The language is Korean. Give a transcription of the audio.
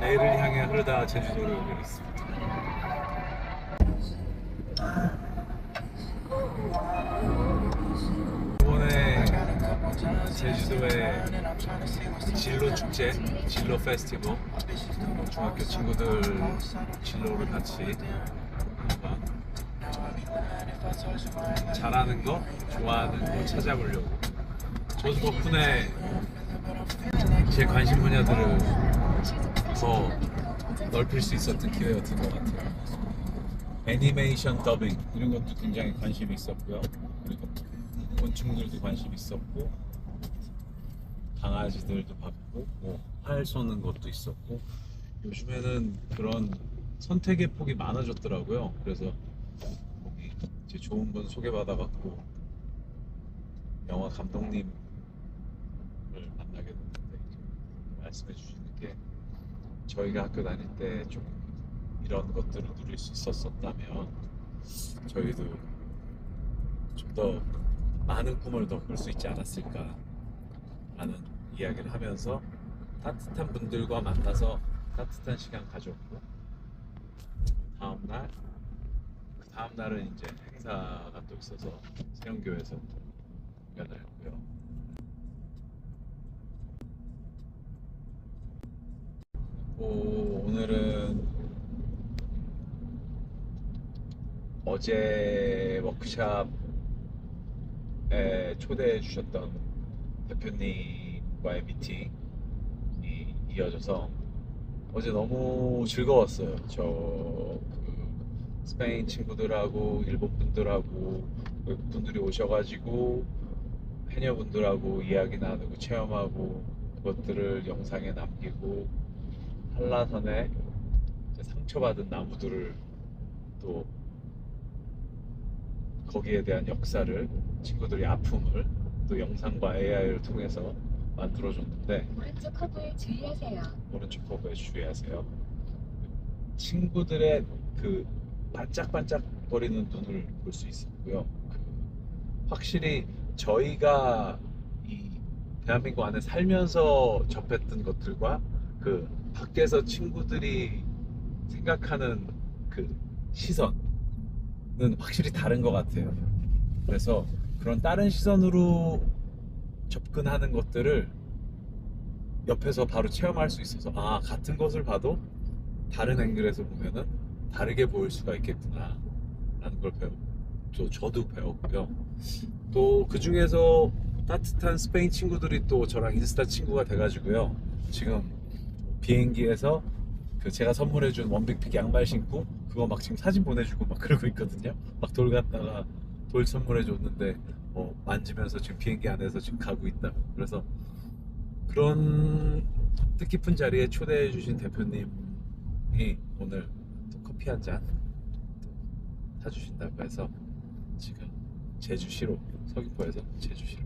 내일을 향해 흐르다 제주도를 오르겠습니다. 제주도의 진로 축제, 진로 페스티벌, 중학교 친구들 진로를 같이 잘하는 거, 좋아하는 거 찾아보려고. 저도 덕분에 제 관심 분야들을 더 넓힐 수 있었던 기회였던 것 같아요. 애니메이션 더빙 이런 것도 굉장히 관심이 있었고요. 그리고 곤충들도 관심 있었고 강아지들도 봤고 뭐활 쏘는 것도 있었고 요즘에는 그런 선택의 폭이 많아졌더라고요. 그래서 거기 이제 좋은 분 소개받아갖고 영화 감독님을 만나게 됐는데 말씀해 주시는 게 저희가 학교 다닐 때 좀 이런 것들을 누릴 수 있었었다면 저희도 좀 더 많은 꿈을 더 꿀 수 있지 않았을까 라는 이야기를 하면서 따뜻한 분들과 만나서 따뜻한 시간 가졌고 다음날 그 다음날은 이제 행사가 또 있어서 세영교에서 공연을 했고요. 오, 오늘은 어제 워크샵에 초대해 주셨던 대표님과의 미팅이 이어져서 어제 너무 즐거웠어요. 저 그 스페인 친구들하고 일본 분들하고 분들이 오셔가지고 해녀 분들하고 이야기 나누고 체험하고 그것들을 영상에 남기고 한라산에 상처받은 나무들을 또 거기에 대한 역사를 친구들이 아픔을 또 영상과 AI를 통해서 만들어줬는데 오른쪽 커브에 주의하세요. 오른쪽 커브에 주의하세요. 친구들의 그 반짝반짝 거리는 눈을 볼 수 있었고요. 그 확실히 저희가 이 대한민국 안에 살면서 접했던 것들과 그 밖에서 친구들이 생각하는 그 시선은 확실히 다른 것 같아요. 그래서 그런 다른 시선으로 접근하는 것들을 옆에서 바로 체험할 수 있어서 아 같은 것을 봐도 다른 앵글에서 보면은 다르게 보일 수가 있겠구나 라는 걸 배우 또 저도 배웠고요. 또 그 중에서 따뜻한 스페인 친구들이 또 저랑 인스타 친구가 돼가지고요. 지금 비행기에서 그 제가 선물해준 원빅픽 양말 신고 그거 막 지금 사진 보내주고 막 그러고 있거든요. 막 돌 갔다가 돌 선물해 줬는데 뭐 만지면서 지금 비행기 안에서 지금 가고 있다. 그래서 그런 뜻깊은 자리에 초대해 주신 대표님이 오늘 또 커피 한 잔 사주신다고 해서 지금 제주시로 서귀포에서 제주시로